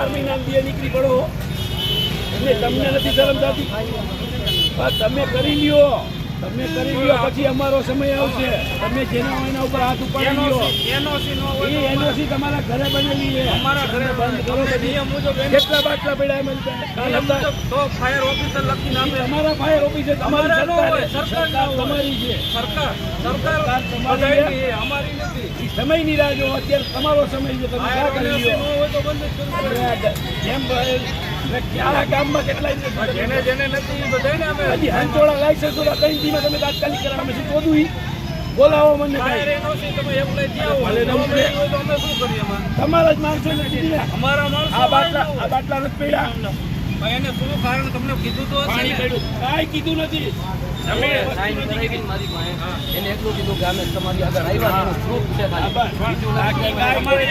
નથી મહિના નીકળી પડો એટલે તમને નથી શરમ થતી? તમે કરી લ્યો. તમે કરી લ્યો પછી અમારો સમય આવશે. તમે જેના એના ઉપર હાથ ઉપાડી લ્યો. એનઓસી નો હોય એનઓસી તમારા ઘરે બનેલી છે. અમારા ઘરે બંધ કરો નિયમ મુજબ કેટલા બાટલા પડ્યા એમ તો ફાયર ઓફિસર લખી નામે અમારા ફાયર ઓફિસર તમારી નો સરકાર. હોય, તમારી છે. સરકાર સરકાર તમારી અમારી નથી. સમય સમયની રાહ જો અત્યારે તમારો સમય છે તમે ક્યાં કરી પડે. જેમ મેં ગામમાં કેટલાય જેને જેને નથી એ અમે હજી હંચોળા લાયસન્સ ઓલા ત્રણ દીમાં તમે તાત્કાલિક કરાવવા શોધું બોલાવો મને? તમારા જ માણસો ને અમારા માણસો આ બાટલા આ બાટલા નથી પડ્યા. ને. એને શું કારણ તમને કીધું તો કાંઈ કીધું નથી. એને એટલું કીધું તમારી આગળ આવ્યા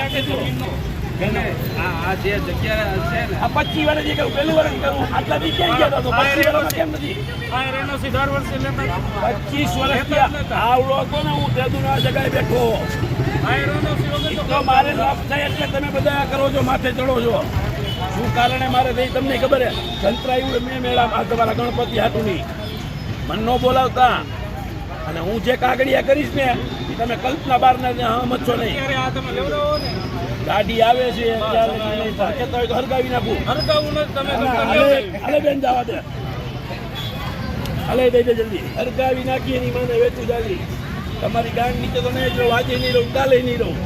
છે આ છે જે જગ્યા છે ને આ પચીસ વર્ષ જે કરું પહેલું વર્ષ કરું આટલા દી ક્યાં ગયા તો પચીસ વર્ષમાં કેમ નથી? ફાયર એનઓસી દર વર્ષે લેતા પચીસ વર્ષ આવડો હતો ને હું જગાએ બેઠો. તો મારે લાભ થાય એટલે તમે બધા કરો છો માથે ચડો છો. શું કારણે મારે થઈ તમને ખબર હે સંતરાયું મેં મેળા આ તમારા ગણપતિ હાટું નહીં મન નો બોલાવતા. અને હું જે કાગળિયા કરીશ ને તમે કલ્પના બાર ત્યાં છો નહીં. ગાડી આવે છે. કહેતા હોય તો હરગાવી નાખું. હરગાવું તમે હાલે બેન જવા દે. હાલે દઈ દે જલ્દી. હરગાવી નાખી એની માને વેચું જાવી તમારી ગાંડ નીચે તો નહીં જ આજે નહીં રહું કાલે નહીં રહું.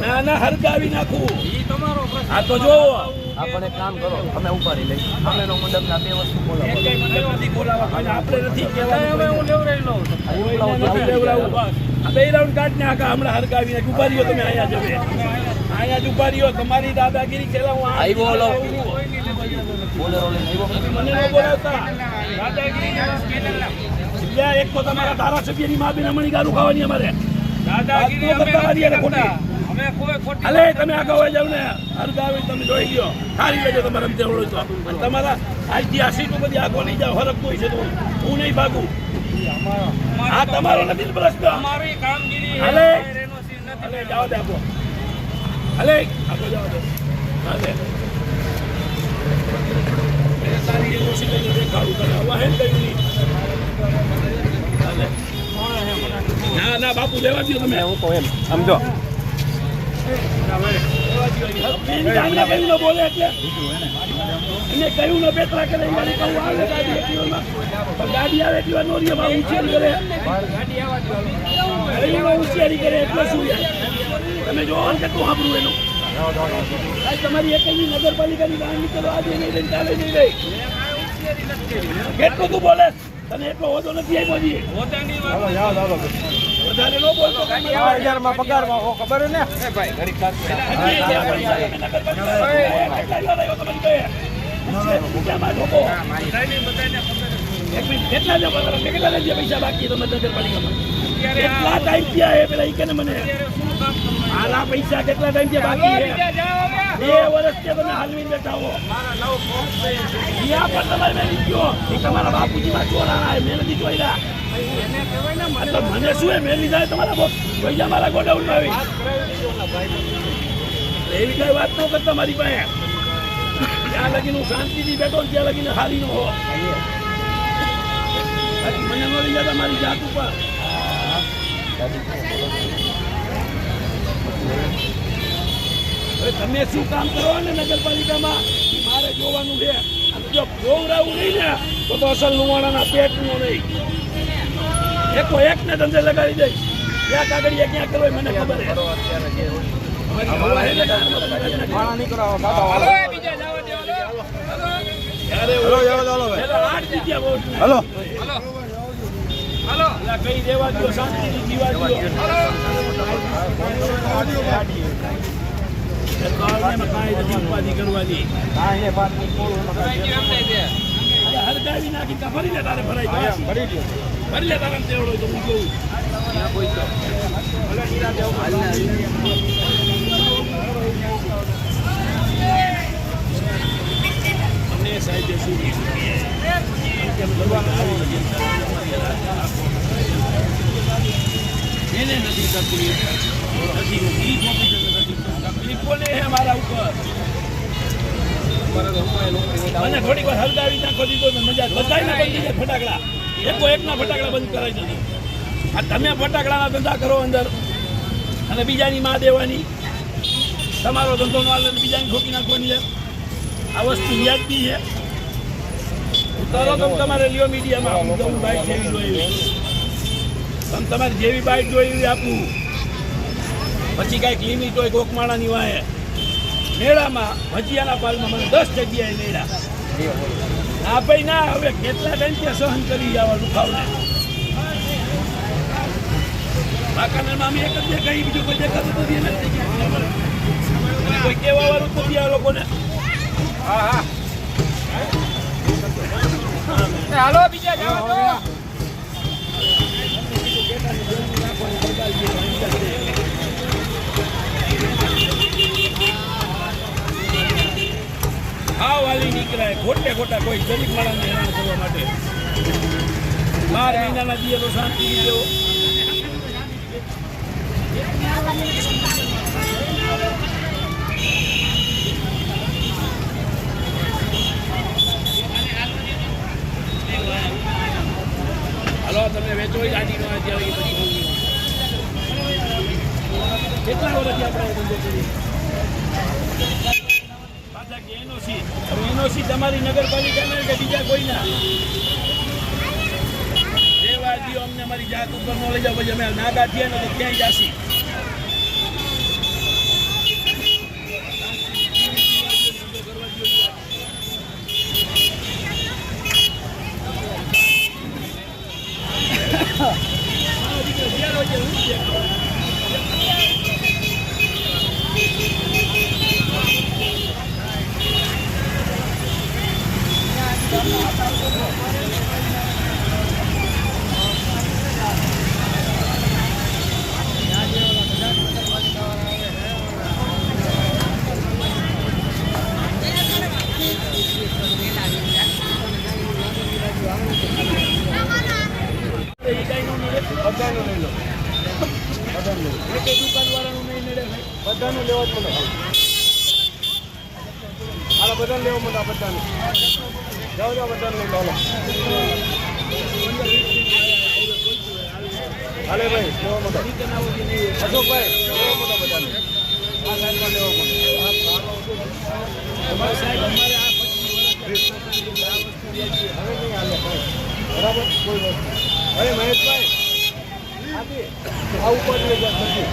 ના, ના, હરગાવી નાખું. તમારો આ તો જોવો. આપણે એક કામ કરો અમે ઉપાડી લઈ સામેનો મંડપ આ બે વસ્તુ બોલાવો. આપણે નથી હવે કહેવાનું હું લેવડાવી લઉં. છું. આ બે રાઉન્ડ કાઢ નાખા હમણાં નાખ ઊભા તમે અહીંયા જવે અહીંયા જ ઊભા તમારી દાદાગીરી ખેલા હું આવ્યો ઓલો. મને ન બોલાવતા. એક તો તમારા ધારાસભ્યની મા બેન અમણી ગારું ખાવાની અમારે. કોઈ અલે તમે આગળ હોય જાવ ને હરગાવી તમે જોઈ ગયો ખાલી લેજો તમારે તેવડો તો પણ તમારા આજથી આ તો બધી આગો નહીં જાવ હરક કોઈ છે તો હું નહીં ભાગું. આ તમારો નથી પ્રશ્ન. અમારી કામગીરી અલે. અલે જાઓ દે આપો. અલે આપો જાઓ દે. હા દે તારી એ ઓછી દેખાડું તને હવે હેન કર્યું નહીં. હાલે. ના ના બાપુ લેવા દો તમે. હું તો એમ સમજો એને કહ્યું ન બેતરા કરે એને કહું આવે ગાડી પણ ગાડી આવે વાર નોરીએ માં ઉછેરી કરે. કહ્યું ન ઉછેરી કરે એટલે શું યાર? તમે જોવો ને કેટલું સાંભળવું એનું. તમારી એક નગરપાલિકાની બહાર નીકળો આજે નહીં કાલે નહીં લઈ કેટલું તું બોલે? તને એટલો હોદો નથી આપ્યો હજી. હોદાની વાત વધારે ન બોલતો કાંઈ. હજારમાં પગારમાં હો ખબર ને? બધાને ખબર છે. કેટલા છે પૈસા બાકી તમે નગરપાલિકામાં કેટલા ટાઈમ થયા એ પેલા ઈ કે ને મને અત્યારે શું કામ તમને? આના પૈસા કેટલા ટાઈમ છે બાકી છે. બે વર્ષથી તમે હાલવી બેઠા હો. મારા નવ ફોર્મ છે. ત્યાં પણ તમારે મેં લીધો. એ તમારા બાપુજીમાં ચોરાણા મેં નથી કહેવાય તો મને શું એ મેં લીધા તમારા પૈસા મારા ગોડાઉનમાં આવી. એવી કઈ વાત ન કરતા મારી પાસે. ત્યાં લગીને હું શાંતિથી બેઠો ત્યાં લગીને હારી ન હો મને ન લઈ જતા મારી જાત ઉપર હવે તમે શું કામ કરો ને નગરપાલિકામાં? મારે જોવાનું છે. જો જોવરાવું નહીં ને તો તો અસલ લુવાણાના પેટનું નહીં. એકો એક ને ધંધે લગાડી દઈશ ક્યાં કાગળિયા ક્યાં કરો મને ખબર છે. હેલો. હાલો. કઈ દેવા દો શાંતિથી જીવા દો સરકારને કાંઈ નથી ઉપાધિ કરવાની? તકલીફ નથી ઈ શકે નથી. તકલીફ કોને હે મારા ઉપર? મને થોડીક વાર હલગાવી નાખો દીધો ને મજા બધાય ના બંધ ફટાકડા. એકો એકના ફટાકડા બંધ કરાવી દીધો. આ તમે ફટાકડાના ધંધા કરો અંદર. અને બીજાની માં દેવાની. તમારો ધંધો નો ને બીજાની ઠોકી નાખવાની છે. આ વસ્તુ વ્યાજબી છે. તરત તમારે લ્યો મીડિયામાં. કહું બાઈક જેવી તમે તમારે જેવી બાઇક જોઈએ એવી આપું. પછી કાંઈક લિમિટ હોય કોક માણાની વાહે. મેળામાં ભજીયાના પાલમાં મને દસ જગ્યાએ મેળા. ના ભાઈ ના, હવે કેટલા ટાઈમ ત્યાં સહન કરી આવા દુખાવને? બાકાનામાં અમે એક જ દેખાઈ બીજું કોઈ દેખાતું નથી કોઈ કહેવા વાળું તો આ લોકોને. હા હા. હાલો, બીજા જાઓ આ વાલી નીકળાય. ખોટે ખોટા કોઈ ગરીબ માણસને હેરાન કરવા માટે. બાર મહિનાના દીએ તો શાંતિ દેવો હાલો તમે વેચો જ આજીનો અત્યારે. કેટલા વર્ષથી આપણે ધંધો કરીએ? એનઓસી. એનઓસી તમારી નગરપાલિકાના કે બીજા કોઈના? રેવા દ્યો અમને અમારી જાત ઉપર ન લઈ પછી અમે નાગા થયા ને તો ક્યાંય જાસી એ કાંઈ ન મળે બધાનું લઈ લો બધાનું લઈ લો એકે દુકાનવાળાનું નહીં મળે ભાઈ બધાનું લેવા જ મને હાલો બધાને લેવા મને બધાને જાઓ જાઓ બધાને લઈ લો હાલો હાલે ભાઈ લેવા મને અશોકભાઈ લેવા મને બધાને આ સાઈડમાં લેવા મને અમારે સાહેબ અમારે આ પચીસ વર્ષ આ વસ્તુ વેચીએ. હવે નહીં હાલે ભાઈ બરાબર કોઈ વસ્તુ હવે મહેશભાઈ આથી આ ઉપર લઈ જા પછી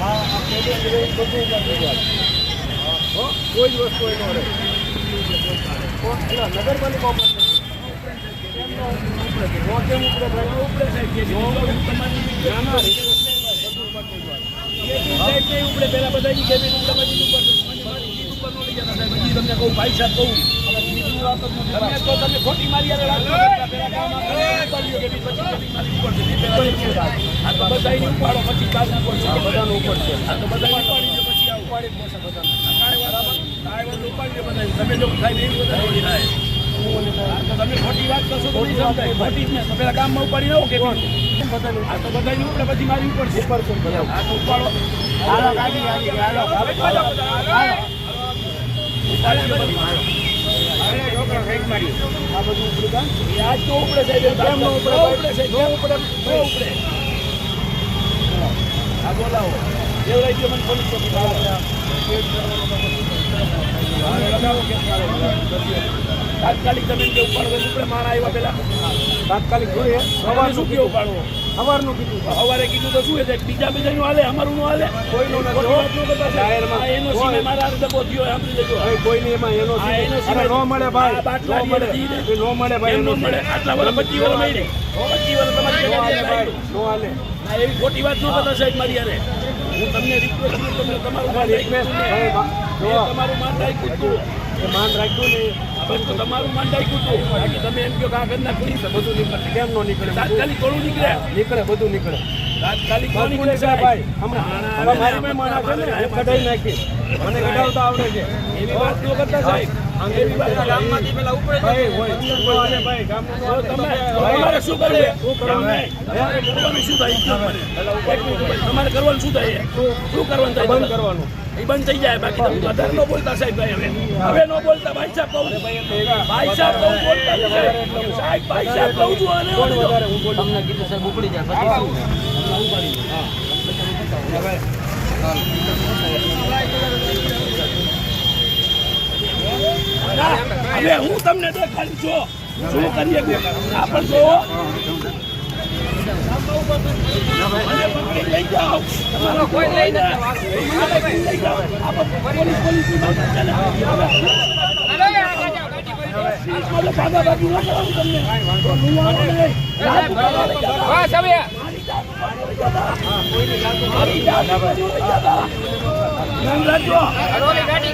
હા આ પેઢી લઈ બધું ઉપર લઈ જા હો કોઈ જ વસ્તુ એનો રહે એટલે નગરપાલિકા ઉપર કેમ ભાઈ? બધું ઉપર. કેબિન સાહેબ નહીં ઉપડે પહેલા બધા ઈ કેબિન પછી ઉપર મને ઉપર ન લઈ જતા સાહેબ હજી તમને કહું ભાઈ સાહેબ કહું તો તમે ખોટી મારી હારે રાખો કરતા પહેલા કામ આ ઉપર છે. તો ઉપાડો પછી કામ ઉપર બધાનું ઉપર છે આ તો ઉપાડી પછી. ઉપાડી જ તમે જો સાહેબ એવી બધા થોડી થાય. આ તમે ખોટી વાત કરશો તો નહીં સમજાય. ખોટી જ ને. તમે કામમાં ઉપાડી આવો. બધાનું આ તો બધાયને ઉપડે પછી મારી ઉપર છે ઉપર છે. આ તો ઉપાડો હાલો, ગાડી આવી હાલો. હાલો. ઉપાડી કાં? બોલાવો મને પોલીસ તાત્કાલિક તમે જે ઉપાડો હોય ઉપડે માણા આવ્યા પેલા તાત્કાલિક જોઈએ. સવારે શું ઉપાડવો? સવારનું કીધું. સવારે કીધું તો શું છે બીજા બીજાનું હાલે અમારું નું હાલે? કોઈનું ન એનો કોઈ. મારા થયો લેજો ભાઈ એમાં એનો એનો નો મળે ભાઈ. આટલા મળે. નો મળે ભાઈ એનો મળે. આટલા વર્ષ પચીસ વર્ષ મળે. પચીસ વર્ષ તમારે નો હાલે ભાઈ. નો હાલે. એવી ખોટી વાત ન કરતા સાહેબ મારી યારે હું તમને રિક્વેસ્ટ કરું તમને તમારું માન રિક્વેસ્ટ તમારું માન રાખ્યું હતું. માન રાખ્યું ને બસ તો તમારું માન રાખ્યું હતું. બાકી તમે એમ કહો કે આ ઘરના ખુલી બધું નીકળે. કેમ નો નીકળે? તાત્કાલિક કોણ નીકળે? નીકળે બધું નીકળે. તાત્કાલિક કોણ નીકળે ભાઈ? હમણાં મારી મેં માણસ છે ને કઢાઈ નાખી મને કઢાવતા આવડે છે. એવી વાત ન કરતા સાહેબ. તમારે કરવાનું શું થાય? શું કરવાનું થાય બંધ કરવાનું એ થઈ જાય બાકી તમે ન બોલતા સાહેબ ભાઈ હવે ન બોલતા ભાઈ સાહેબ કહું ભાઈ સાહેબ બોલતા સાહેબ ભાઈ સાહેબ કહું છું ઉપડી જાય ના, હવે હું તમને દેખાડું છું. શું કરીએ આ પણ જોવો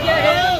મને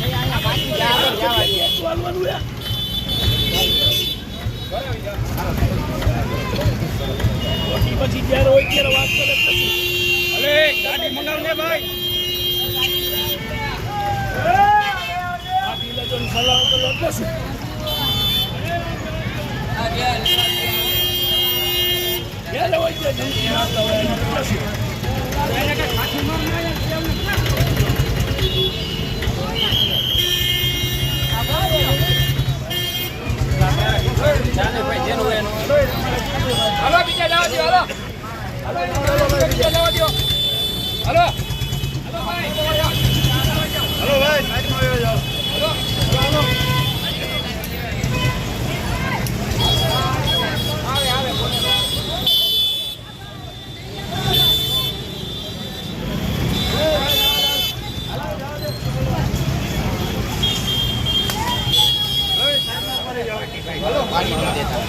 પછી જ્યારે હોય ત્યારે વાત કરે. અરે ગાડી મંગાવ ને ભાઈ આ ડીલરોને સલાહ કરો એટલે શું? જ્યારે હોય ત્યારે ધમકી આપતા હોય શું? જાને ભાઈ જેનું હાલો બીજા જવા દો હાલો. હાલો. બીજા જવા દો હાલો આજ તો દેખાડું છે ન દેતા.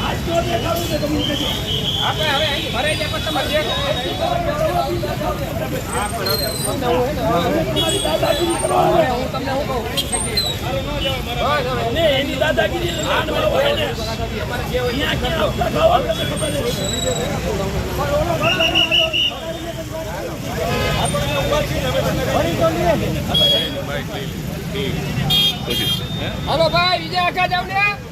આપણે હવે અહીં ભરાઈ જાય તમારે. હું તમને હું કહું એની દાદાગીરી. હાલો ભાઈ બીજા આખા જાવ ને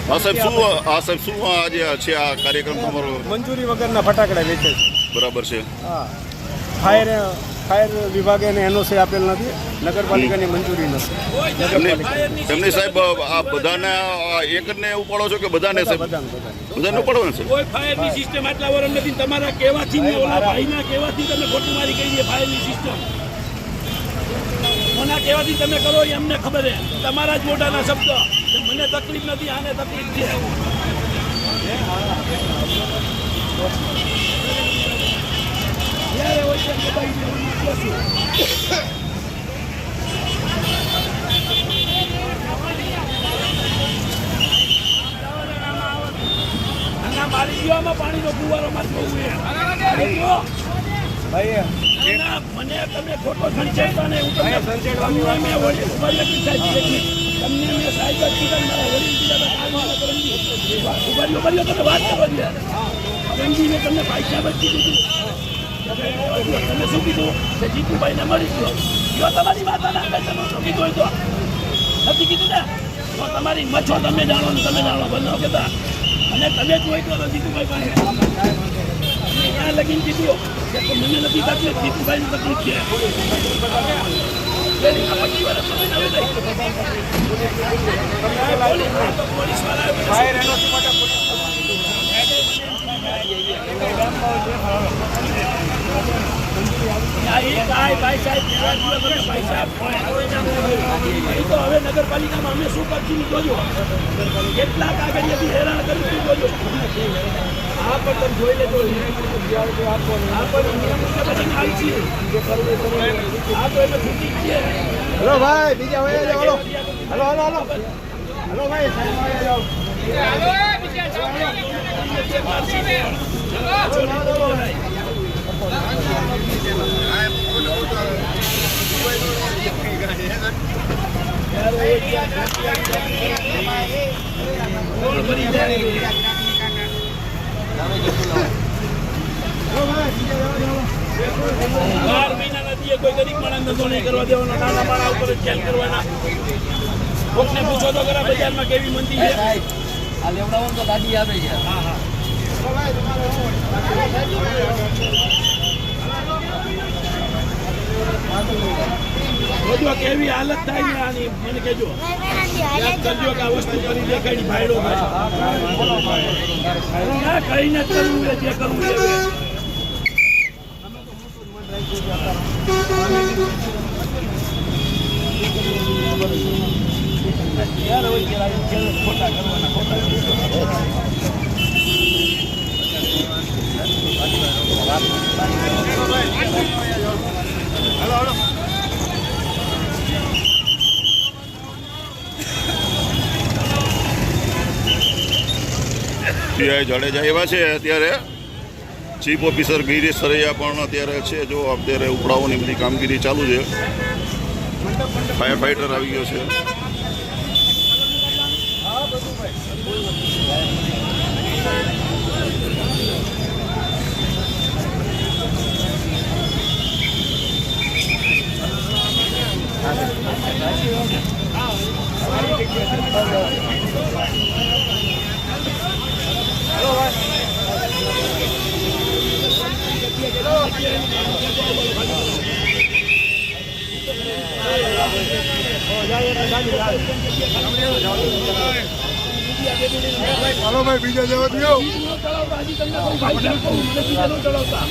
સાહેબ શું આ સાહેબ શું આજે છે આ કાર્યક્રમ તમારો? મંજૂરી વગરના ફટાકડા વેચે છે. બરાબર છે. હા. ફાયર ફાયર વિભાગે એને એનઓસી આપેલ નથી. નગરપાલિકાની મંજૂરી નથી. એમની સાહેબ આ બધાને એકને ઉપાડો છો કે બધાને સાહેબ? બધાને ઉપાડો ને કોઈ ફાયરની સિસ્ટમ આટલા વર્ષ નથી. તમારા કેવાથી ને ઓલા ભાઈના કેવાથી તમે ખોટી મારી કહી દે ફાયરની સિસ્ટમ કોના કહેવાથી તમે કરો એ અમને ખબર છે. તમારા જ મોટાના શબ્દ. મને તકલીફ નથી આને તકલીફ છે. મારી ગયોમાં પાણીનો ફુવારો માં જોવું ભાઈ ના, મને તમે ખોટો સંચેડતા ને હું તમને સંચેડવાની વાત મેં વડી ઊભા રહી સાહેબ. તમને મેં સાહેબ કીધા મારા વડીલ કીધા તમે વાત કરવા દે. કરમજીને તમને ભાઈ સાહેબ જ કીધું તમે શું કીધું? કે જીતુભાઈને મળી ગયો. જો તમારી વાત ના આગળ તમે શું કીધું હોય તો? નથી કીધું ને? તો તમારી મચ્છો તમે જાણો ને તમે જાણો બંને કહેતા. અને તમે જ હોય તો જીતુભાઈ પાસે. લગીને કીધું. મને નથી તકલીફ જીતુભાઈની તકલીફ છે હવે નગરપાલિકામાં અમે શું કરતી જોજો કેટલા કાગળિયાથી હેરાન કરી જોજો આ પણ તમે જોઈ લેજો. આ પણ નિયમ જ ખાઈ છીએ. આ તો એમાં છૂટી જ હલો ભાઈ બીજા હોય hello. Hello hello hello. Hello ભાઈ ભરી જાય. બાર મહિનાના દીએ કોઈ કરવા દેવાનો, નાના માણસ ઉપર જ ખેલ કરવાના. કોકને પૂછો તો ખરા બજારમાં કેવી મંદી છે? આ લેવડાવો તો ગાડી આવે છે. જોજો કેવી હાલત થાય ને આની? મને કહેજો. યાદ કરજો કે વસ્તુ કરી દેખાડી ભાઈડો ના કહીને કરવું છે, જે કરવું ખોટા પીઆઈ જાડેજા એવા છે અત્યારે. ચીફ ઓફિસર ગિરીશ સરૈયા પણ અત્યારે છે. જો અત્યારે ઉપડાઓની બધી કામગીરી ચાલુ છે. ફાયર ફાઈટર આવી ગયો છે. હલો ભાઈ, બીજા જવા દો ચડાવતા.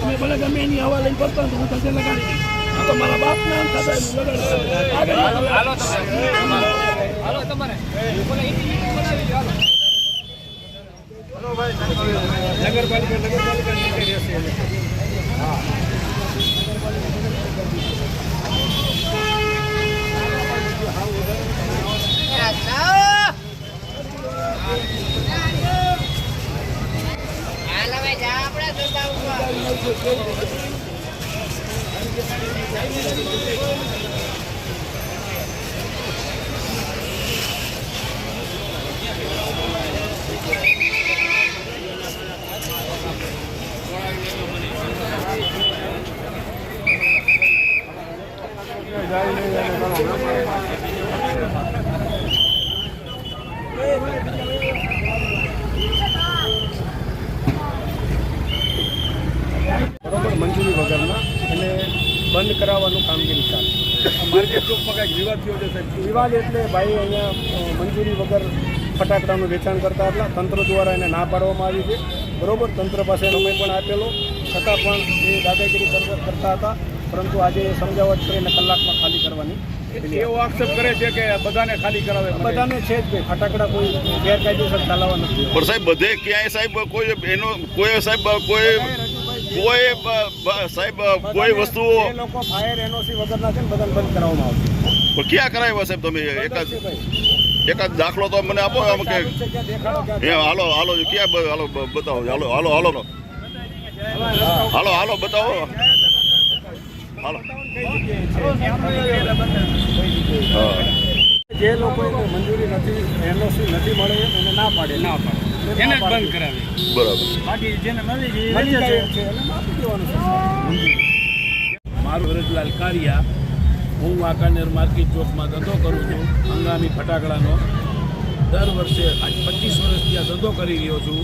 તમે ભલે ગમે એની હવા લઈને ફરતા હું તમને લગાડી. તો મારા બાપ નામ થતા હાલો. હાલો. તમારે નગરપાલિકા નગરપાલિકા નીકળી રહેશે એટલે. બરોબર મંજૂરી વગરના એને બંધ કરાવવાનું કામગીરી ચાલે. માર્કેટ ચોકમાં કાંઈક વિવાદ થયો છે સાહેબ? વિવાદ એટલે ભાઈ અહીંયા મંજૂરી વગર ફટાકડાનું વેચાણ કરતા હતા. તંત્ર દ્વારા એને ના પાડવામાં આવી છે. બરોબર? તંત્ર પાસે સમય પણ આપેલો. છતાં પણ એ દાદાગીરી કર- કરતા હતા. પરંતુ આજે સમજાવટ કરીને કલાકમાં ખાલી કરવાની એવો આક્ષેપ કરે છે કે બધાને ખાલી કરાવે બધાને છે જ ભાઈ ફટાકડા કોઈ ગેરકાયદેસર ચલાવવા નથી પણ સાહેબ બધે ક્યાંય સાહેબ કોઈ એનો કોઈ સાહેબ કોઈ કોઈ સાહેબ કોઈ વસ્તુઓ એ લોકો ફાયર એનઓસી વગરના છે ને બધાને બંધ કરાવવામાં આવશે. પણ ક્યાં કરાવ્યા સાહેબ તમે? એક ભાઈ. એકાદ દાખલો તો મને આપો આમ કે એ હાલો હાલો ક્યાં બ- હાલો બતાવો હાલો હાલો હાલો નો. હાલો હાલો બતાવો. હાલો. હા. જે લોકો મંજૂરી નથી એનઓસી નથી મળે એને ના પાડે. ના પાડે. એને બંધ કરાવે. બરાબર. બાકી જેને મળી ગઈ મળી જાય છે એને આપી દેવાનું મારું રજલાલ કારિયા હું વાંકાનેર માર્કેટ ચોકમાં ધંધો કરું છું, હંગામી ફટાકડાનો. દર વર્ષે આજ પચીસ વર્ષથી આ ધંધો કરી રહ્યો છું.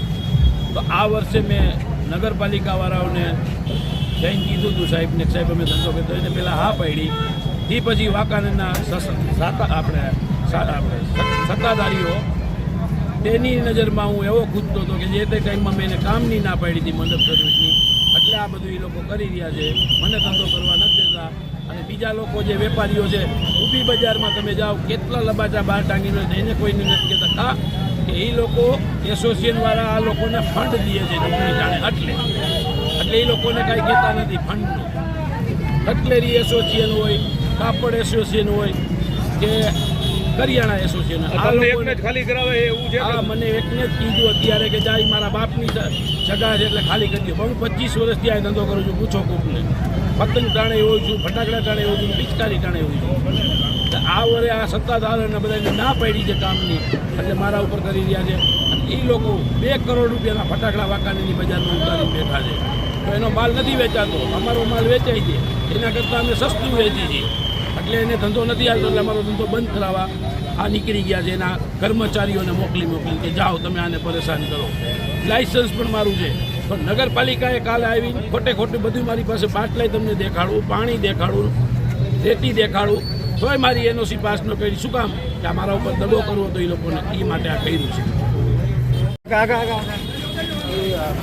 તો આ વર્ષે મેં નગરપાલિકાવાળાઓને જઈને કીધું હતું સાહેબને સાહેબ, અમે ધંધો કરતો એને પહેલાં હા પાડી. એ પછી વાંકાનેરના સાતા આપણે સત્તાધારીઓ તેની નજરમાં હું એવો ખૂદતો હતો કે જે તે ટાઈમમાં મેં એને કામની ના પાડી હતી મંડપ સર્વિસની. એટલે આ બધું એ લોકો કરી રહ્યા છે. મને ધંધો કરવા નથી દેતા. અને બીજા લોકો જે વેપારીઓ છે, ઊભી બજારમાં તમે જાઓ, કેટલા લબાચા બહાર ટાંગીને એને કોઈને નથી કહેતા. હા, કે એ લોકો એસોસિએશનવાળા આ લોકોને ફંડ દે છે નોકરી જાણે. એટલે. એટલે એ લોકોને કાંઈ કહેતા નથી ફંડનું કટલેરી એસોસિએશન હોય, કાપડ એસોસિએશન હોય, કે કરિયાણા એસોસિએશન ખાલી કરાવે એવું છે હા મને એકને જ કીધું અત્યારે કે જાય મારા બાપની જગા છે એટલે ખાલી કરી દો. હું પચીસ વર્ષથી આ ધંધો કરું છું પૂછો કોકને. પતંગ ટાણે હોઉં છું ફટાકડા ટાણે એવું છું પિચકારી ટાણે એવું છું. આ વરે આ સત્તાધારોને બધાને ના પાડી છે કામની. એટલે મારા ઉપર કરી રહ્યા છે. અને એ લોકો બે કરોડ રૂપિયાના ફટાકડા વાકાણીની બજારમાં ઉતારી બેઠા છે. તો એનો માલ નથી વેચાતો. અમારો માલ વેચાય છે. એના કરતાં અમે સસ્તું વેચીએ છીએ. એટલે એને ધંધો નથી આવતો, એટલે અમારો ધંધો બંધ કરાવવા આ નીકળી ગયા છે. એના કર્મચારીઓને મોકલી મોકલી કે જાઓ તમે આને પરેશાન કરો. લાઇસન્સ પણ મારું છે. પણ નગરપાલિકાએ કાલે આવી ખોટે ખોટું બધું મારી પાસે બાટલાય તમને દેખાડું, પાણી દેખાડું, રેતી દેખાડું, તોય મારી એનઓસી પાસ ન કરી. શું કામ? કે મારા ઉપર દડો કરવો તો એ લોકોને એ માટે આ કર્યું છે આગા આગા આગા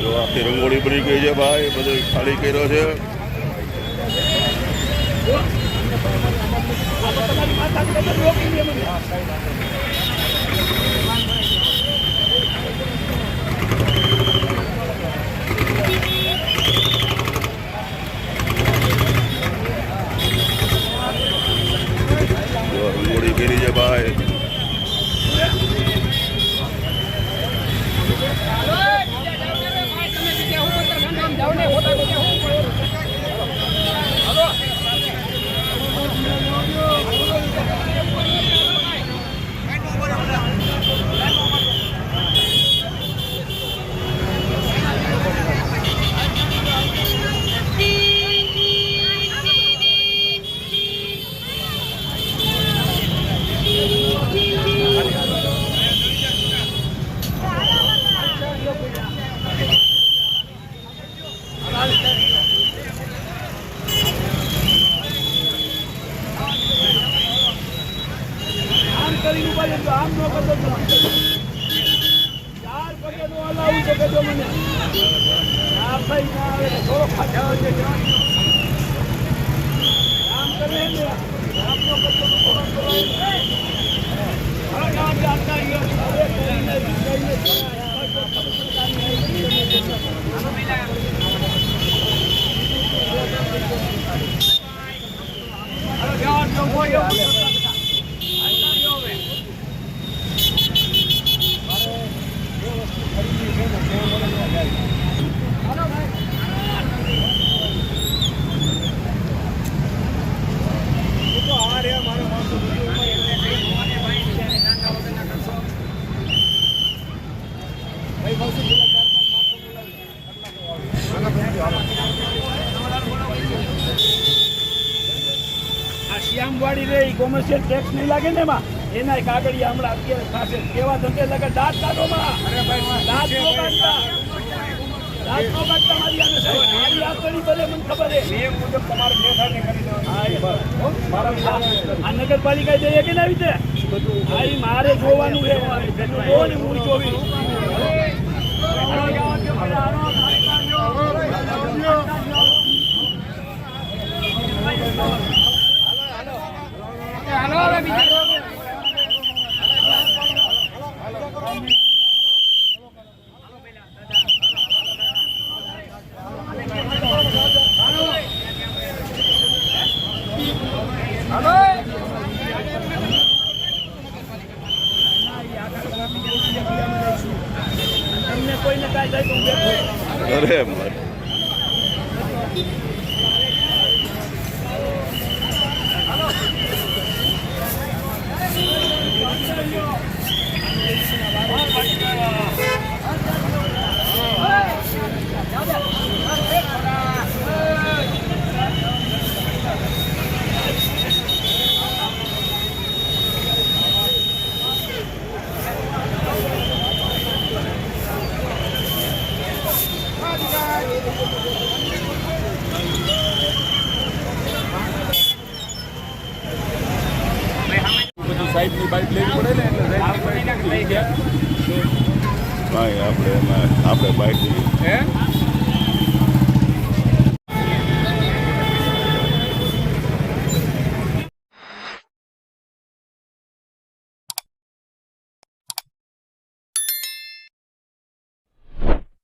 જો આખી રંગોળી બની ગઈ છે ભાઈ બધું ખાલી કર્યો છે. રંગોળી કરી છે ભાઈ. ટેક્સ ને એમાં એના કાગળિયા હમણાં અત્યારે થશે કેવા ધંધે લાગે દાંત કાઢો માં દાંત નો કાઢતા રાતનો કાઢ તમારી આને સાહેબ. મારી આ ભલે મને ખબર છે. નિયમ મુજબ તમારે મેથાને કરી દેવાનું. મારા આ નગરપાલિકા જઈએ કે ના આવી રીતે? હા, મારે જોવાનું છે. એનું જોવો ને હું જોવી.